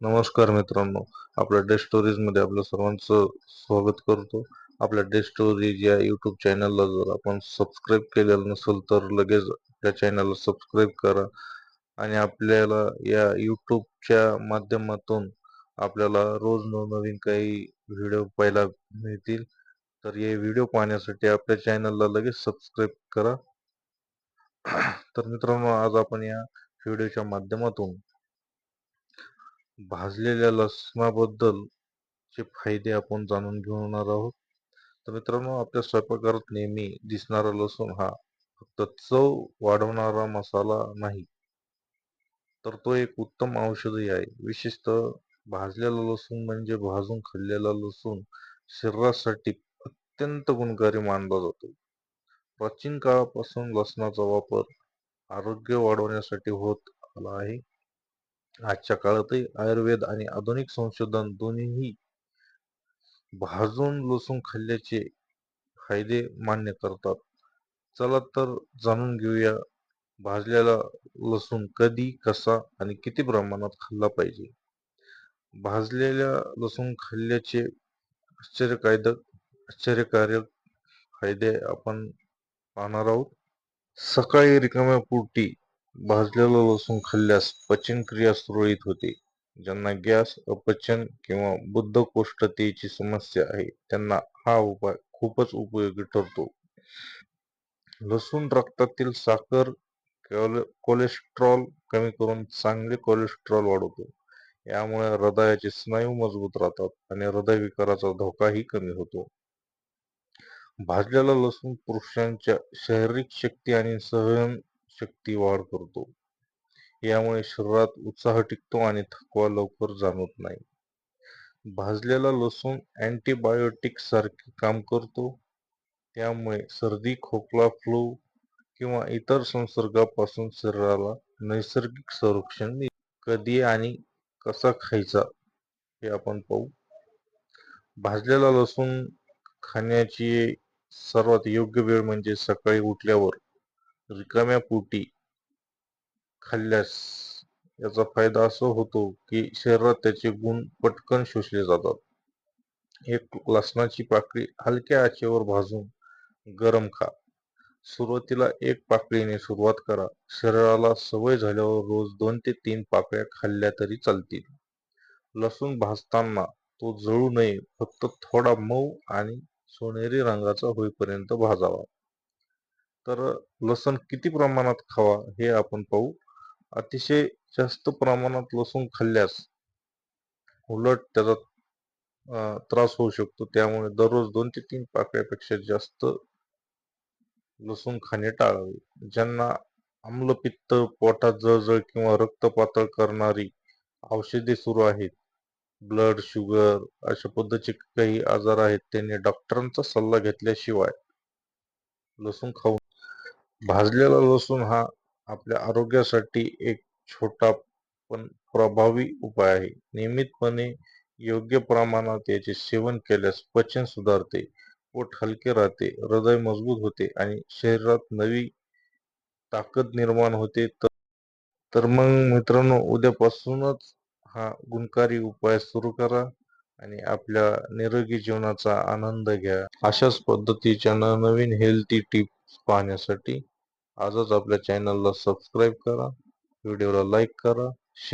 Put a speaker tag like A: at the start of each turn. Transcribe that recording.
A: नमस्कार मित्रांनो आपल्या डे स्टोरीजमध्ये आपल्या सर्वांचं स्वागत करतो. आपल्या डे स्टोरीज या युट्यूब चॅनलला जर आपण सबस्क्राईब केलेलं नसेल तर लगेच त्या चॅनलला सबस्क्राईब करा. आणि आपल्याला या युट्यूबच्या माध्यमातून आपल्याला रोज नवनवीन काही व्हिडिओ पाहायला मिळतील. तर हे व्हिडिओ पाहण्यासाठी आपल्या चॅनलला लगेच सबस्क्राईब करा. तर मित्रांनो आज आपण या व्हिडिओच्या माध्यमातून भाजलेल्या लसणाबद्दल चे फायदे आपण जाणून घेणार आहोत. तर मित्रांनो आपल्या स्वयंपाकघरात नेहमी दिसणारा लसूण हा फक्त चव वाढवणारा मसाला नाही. तर तो एक उत्तम औषधही आहे. विशेषतः भाजलेला लसूण म्हणजे भाजून खाल्लेला लसूण शरीरासाठी अत्यंत गुणकारी मानला जातो. प्राचीन काळापासून लसणाचा वापर आरोग्य वाढवण्यासाठी होत आला आहे. आजच्या काळातही आयुर्वेद आणि आधुनिक संशोधन दोन्हीही भाजून लसूण खाल्ल्याचे फायदे मान्य करतात. चला तर जाणून घेऊया भाजलेला लसूण कधी कसा आणि किती प्रमाणात खाल्ला पाहिजे. भाजलेल्या लसूण खाल्ल्याचे आश्चर्यकारक आश्चर्यकारक फायदे आपण पाहणार आहोत. सकाळी रिकाम्या पोटी भाजलेला लसूण खाल्ल्यास पचनक्रिया सुरळीत होते. ज्यांना गॅस अपचन किंवा बद्धकोष्ठतेची समस्या आहे त्यांना हा उपाय खूपच उपयोगी ठरतो. लसूण रक्तातील साखर कोलेस्ट्रॉल कमी करून चांगले कोलेस्ट्रॉल वाढवतो. यामुळे हृदयाचे स्नायू मजबूत राहतात आणि हृदयविकाराचा धोकाही कमी होतो. भाजलेला लसूण पुरुषांच्या शारीरिक शक्ती आणि सहन शक्ती वाढ करतो. यामुळे शरीरात उत्साह टिकतो आणि थकवा लवकर जाणवत नाही. भाजलेला लसूण अँटीबायोटिक सारखे काम करतो. त्यामुळे सर्दी खोकला फ्लू किंवा इतर संसर्गापासून शरीराला नैसर्गिक संरक्षण कधी आणि कसा खायचा हे आपण पाहू. भाजलेला लसूण खाण्याची सर्वात योग्य वेळ म्हणजे सकाळी उठल्यावर. रिकाम्या पोटी खाल्ल्यास याचा फायदा असा होतो की शरीरात त्याचे गुण पटकन शोषले जातात. एक लसणाची पाकळी हलक्या आचेवर भाजून गरम खा. सुरुवातीला एक पाकळीने सुरुवात करा. शरीराला सवय झाल्यावर रोज दोन ते तीन पाकळ्या खाल्ल्या तरी चालतील. लसूण भाजताना तो जळू नये फक्त थोडा मऊ आणि सोनेरी रंगाचा होईपर्यंत भाजावा. तर लसूण किती प्रमाणात खावा हे आपण पाहू. अतिशय जास्त प्रमाणात लसूण खाल्ल्यास उलट त्याचा त्रास होऊ शकतो. त्यामुळे दररोज दोन ते तीन पाकळ्यापेक्षा जास्त लसूण खाणे टाळावे. ज्यांना आम्लपित्त पोटात जळजळ किंवा रक्त पातळ करणारी औषधे सुरू आहेत ब्लड शुगर अशा पद्धतीचे काही आजार आहेत त्यांनी डॉक्टरांचा सल्ला घेतल्याशिवाय लसूण खाऊ भाजलेला लसूण हा आपल्या आरोग्यासाठी एक छोटा पण प्रभावी उपाय आहे. नियमितपणे योग्य प्रमाणात याचे सेवन केल्यास पचन सुधारते पोट हलके राहते हृदय मजबूत होते आणि शरीरात नवी ताकद निर्माण होते. तर मग मित्रांनो उद्यापासूनच हा गुणकारी उपाय सुरू करा आणि आपल्या निरोगी जीवनाचा आनंद घ्या. अशाच पद्धतीच्या नवीन हेल्थी टिप पाहण्यासाठी आजच आपल्या चॅनलला सबस्क्राईब करा. व्हिडिओला लाईक करा.